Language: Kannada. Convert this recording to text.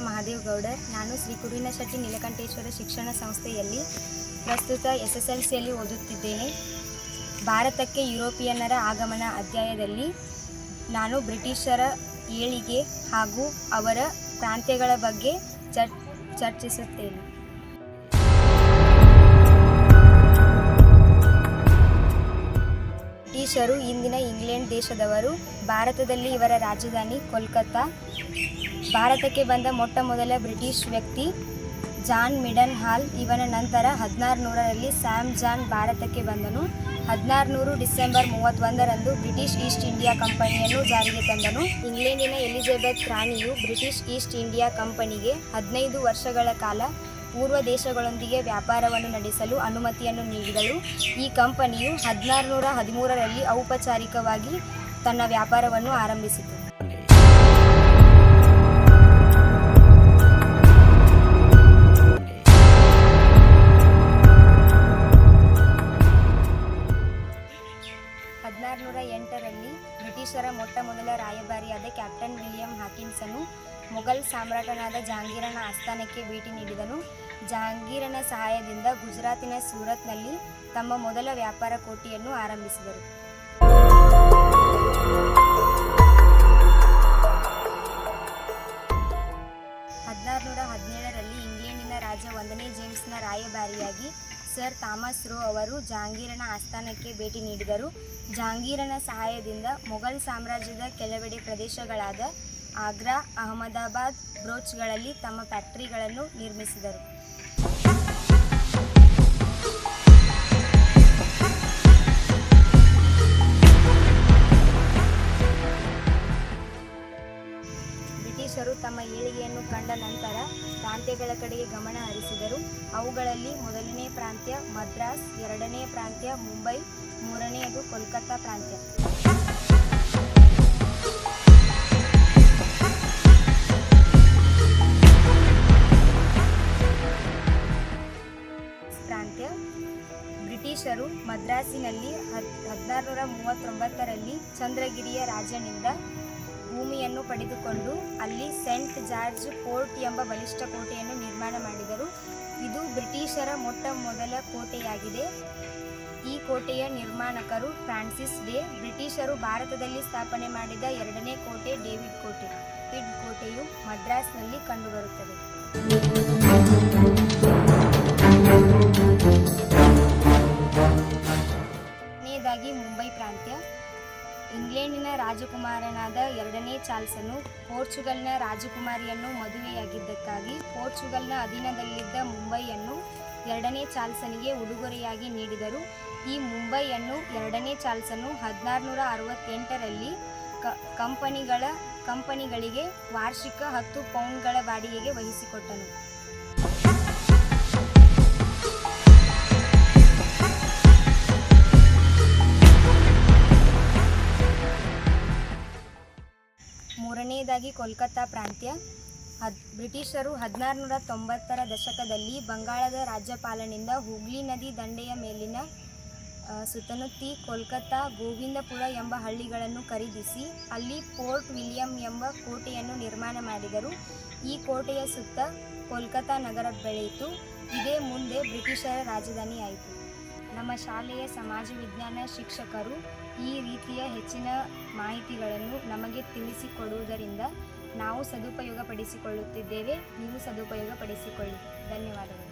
ಮಹಾದೇವ್ ಗೌಡರ್ ನಾನು ಶ್ರೀ ಕುರುವಿನ ಶೆಟ್ಟಿ ನೀಲಕಂಠೇಶ್ವರ ಶಿಕ್ಷಣ ಸಂಸ್ಥೆಯಲ್ಲಿ ಪ್ರಸ್ತುತ ಎಸ್ ಎಸ್ ಎಲ್ ಸಿಯಲ್ಲಿ ಓದುತ್ತಿದ್ದೇನೆ. ಭಾರತಕ್ಕೆ ಯುರೋಪಿಯನ್ನರ ಆಗಮನ ಅಧ್ಯಾಯದಲ್ಲಿ ನಾನು ಬ್ರಿಟಿಷರ ಏಳಿಗೆ ಹಾಗೂ ಅವರ ಪ್ರಾಂತ್ಯಗಳ ಬಗ್ಗೆ ಚರ್, ಚರ್ಚಿಸುತ್ತೇನೆ. ದೇಶದವರು, ಭಾರತದಲ್ಲಿ ಇವರ ರಾಜಧಾನಿ ಕೋಲ್ಕತ್ತಾ ಭಾರತಕ್ಕೆ ಬಂದ ಮೊಟ್ಟ ಮೊದಲ ಬ್ರಿಟಿಷ್ ವ್ಯಕ್ತಿ ಜಾನ್ ಮಿಡನ್ ಹಾಲ್ ಇವನ ನಂತರ ಹದಿನಾರು ನೂರರಲ್ಲಿ ಸ್ಯಾಮ್ ಜಾನ್ ಭಾರತಕ್ಕೆ ಬಂದನು. ಹದಿನಾರು ನೂರು ಡಿಸೆಂಬರ್ ಮೂವತ್ತೊಂದರಂದು ಬ್ರಿಟಿಷ್ ಈಸ್ಟ್ ಇಂಡಿಯಾ ಕಂಪನಿಯನ್ನು ಜಾರಿಗೆ ತಂದನು. ಇಂಗ್ಲೆಂಡಿನ ಎಲಿಜಬೆತ್ ರಾಣಿಯು ಬ್ರಿಟಿಷ್ ಈಸ್ಟ್ ಇಂಡಿಯಾ ಕಂಪನಿಗೆ ಹದಿನೈದು ವರ್ಷಗಳ ಕಾಲ ಪೂರ್ವ ದೇಶಗಳೊಂದಿಗೆ ವ್ಯಾಪಾರವನ್ನು ನಡೆಸಲು ಅನುಮತಿಯನ್ನು ನೀಡಿದಳು ಈ ಕಂಪನಿಯು ಹದಿನಾರು ನೂರ ಹದಿಮೂರರಲ್ಲಿ ಔಪಚಾರಿಕವಾಗಿ ತನ್ನ ವ್ಯಾಪಾರವನ್ನು ಆರಂಭಿಸಿತು. ಹದಿನಾರುನೂರ ಎಂಟರಲ್ಲಿ ಬ್ರಿಟಿಷರ ಮೊಟ್ಟ ಮೊದಲ ರಾಯಭಾರಿಯಾದ ಕ್ಯಾಪ್ಟನ್ ವಿಲಿಯಂ ಹಾಕಿನ್ಸನು, ಮೊಘಲ್ ಸಾಮ್ರಾಟನಾದ ಜಹಾಂಗೀರನ ಆಸ್ಥಾನಕ್ಕೆ ಭೇಟಿ ನೀಡಿದನು. ಜಹಾಂಗೀರನ ಸಹಾಯದಿಂದ ಗುಜರಾತಿನ ಸೂರತ್ನಲ್ಲಿ ತಮ್ಮ ಮೊದಲ ವ್ಯಾಪಾರ ಕೋಟೆಯನ್ನು ಆರಂಭಿಸಿದರು. ಹದಿನಾರು ನೂರ ಹದಿನೇಳರಲ್ಲಿ ಇಂಗ್ಲೆಂಡಿನ ರಾಜ ಒಂದನೇ ಜೇಮ್ಸ್ನ ರಾಯಭಾರಿಯಾಗಿ ಸರ್ ಥಾಮಸ್ ರೋ ಅವರು ಜಹಾಂಗೀರನ ಆಸ್ಥಾನಕ್ಕೆ ಭೇಟಿ ನೀಡಿದರು. ಜಹಾಂಗೀರನ ಸಹಾಯದಿಂದ ಮೊಘಲ್ ಸಾಮ್ರಾಜ್ಯದ ಕೆಲವೆಡೆ ಪ್ರದೇಶಗಳಾದ ಆಗ್ರಾ, ಅಹಮದಾಬಾದ್ ಬ್ರೋಚ್ಗಳಲ್ಲಿ ತಮ್ಮ ಫ್ಯಾಕ್ಟರಿಗಳನ್ನು ನಿರ್ಮಿಸಿದರು. ಏಳಿಗೆಯನ್ನು ಕಂಡ ನಂತರ ಪ್ರಾಂತ್ಯಗಳ ಕಡೆಗೆ ಗಮನ ಹರಿಸಿದರು. ಅವುಗಳಲ್ಲಿ ಮೊದಲನೇ ಪ್ರಾಂತ್ಯ ಮದ್ರಾಸ್, ಎರಡನೇ ಪ್ರಾಂತ್ಯ ಮುಂಬೈ, ಮೂರನೆಯದು ಕೋಲ್ಕತ್ತಾ ಪ್ರಾಂತ್ಯ. ಪ್ರಾಂತ್ಯ ಬ್ರಿಟಿಷರು ಮದ್ರಾಸಿನಲ್ಲಿ ಹದ್, ಹದಿನಾರುನೂರ ಮೂವತ್ತೊಂಬತ್ತರಲ್ಲಿ ಚಂದ್ರಗಿರಿಯ ರಾಜನಿಂದ ಭೂಮಿಯನ್ನು ಪಡೆದುಕೊಂಡು ಅಲ್ಲಿ ಸೆಂಟ್ ಜಾರ್ಜ್ ಫೋರ್ಟ್ ಎಂಬ ಬಲಿಷ್ಠ ಕೋಟೆಯನ್ನು ನಿರ್ಮಾಣ ಮಾಡಿದರು. ಇದು ಬ್ರಿಟಿಷರ ಮೊಟ್ಟ ಮೊದಲ ಕೋಟೆಯಾಗಿದೆ. ಈ ಕೋಟೆಯ ನಿರ್ಮಾಣಕರು ಫ್ರಾನ್ಸಿಸ್ ಡೇ. ಬ್ರಿಟಿಷರು ಭಾರತದಲ್ಲಿ ಸ್ಥಾಪನೆ ಮಾಡಿದ ಎರಡನೇ ಕೋಟೆ ಡೇವಿಡ್ ಕೋಟೆ. ಪಿಡ್ ಕೋಟೆಯು ಮದ್ರಾಸ್ನಲ್ಲಿ ಕಂಡುಬರುತ್ತದೆ. ಮುಂಬೈ ಪ್ರಾಂತ್ಯ. ಇಂಗ್ಲೆಂಡಿನ ರಾಜಕುಮಾರನಾದ ಎರಡನೇ ಚಾರ್ಲ್ಸನು ಪೋರ್ಚುಗಲ್ನ ರಾಜಕುಮಾರಿಯನ್ನು ಮದುವೆಯಾಗಿದ್ದಕ್ಕಾಗಿ ಪೋರ್ಚುಗಲ್ನ ಅಧೀನದಲ್ಲಿದ್ದ ಮುಂಬೈಯನ್ನು ಎರಡನೇ ಚಾರ್ಲ್ಸನಿಗೆ ಉಡುಗೊರೆಯಾಗಿ ನೀಡಿದರು. ಈ ಮುಂಬೈಯನ್ನು ಎರಡನೇ ಚಾರ್ಲ್ಸನು ಹದಿನಾರುನೂರ ಅರವತ್ತೆಂಟರಲ್ಲಿ ಕಂಪನಿಗಳ, ಕಂಪನಿಗಳಿಗೆ ವಾರ್ಷಿಕ ಹತ್ತು ಪೌಂಡ್ಗಳ ಬಾಡಿಗೆಗೆ ವಹಿಸಿಕೊಟ್ಟನು. ಮೂರನೆಯದಾಗಿ ಕೋಲ್ಕತ್ತಾ ಪ್ರಾಂತ್ಯ. ಹದ್, ಬ್ರಿಟಿಷರು ಹದಿನಾರುನೂರ ತೊಂಬತ್ತರ ದಶಕದಲ್ಲಿ ಬಂಗಾಳದ ರಾಜ್ಯಪಾಲನಿಂದ ಹುಗ್ಲಿ ನದಿ ದಂಡೆಯ ಮೇಲಿನ ಸುತ್ತನುತ್ತಿ ಕೋಲ್ಕತ್ತಾ, ಗೋವಿಂದಪುರ ಎಂಬ ಹಳ್ಳಿಗಳನ್ನು ಖರೀದಿಸಿ, ಅಲ್ಲಿ ಫೋರ್ಟ್ ವಿಲಿಯಂ ಎಂಬ ಕೋಟೆಯನ್ನು ನಿರ್ಮಾಣ ಮಾಡಿದರು. ಈ ಕೋಟೆಯ ಸುತ್ತ ಕೋಲ್ಕತ್ತಾ ನಗರ ಬೆಳೆಯಿತು. ಇದೇ ಮುಂದೆ ಬ್ರಿಟಿಷರ ರಾಜಧಾನಿ ಆಯಿತು ನಮ್ಮ ಶಾಲೆಯ ಸಮಾಜ ವಿಜ್ಞಾನ ಶಿಕ್ಷಕರು ಈ ರೀತಿಯ ಹೆಚ್ಚಿನ ಮಾಹಿತಿಗಳನ್ನು ನಮಗೆ ತಿಳಿಸಿಕೊಡುವುದರಿಂದ ನಾವು ಸದುಪಯೋಗಪಡಿಸಿಕೊಳ್ಳುತ್ತಿದ್ದೇವೆ. ನೀವು ಸದುಪಯೋಗಪಡಿಸಿಕೊಳ್ಳಿ. ಧನ್ಯವಾದಗಳು.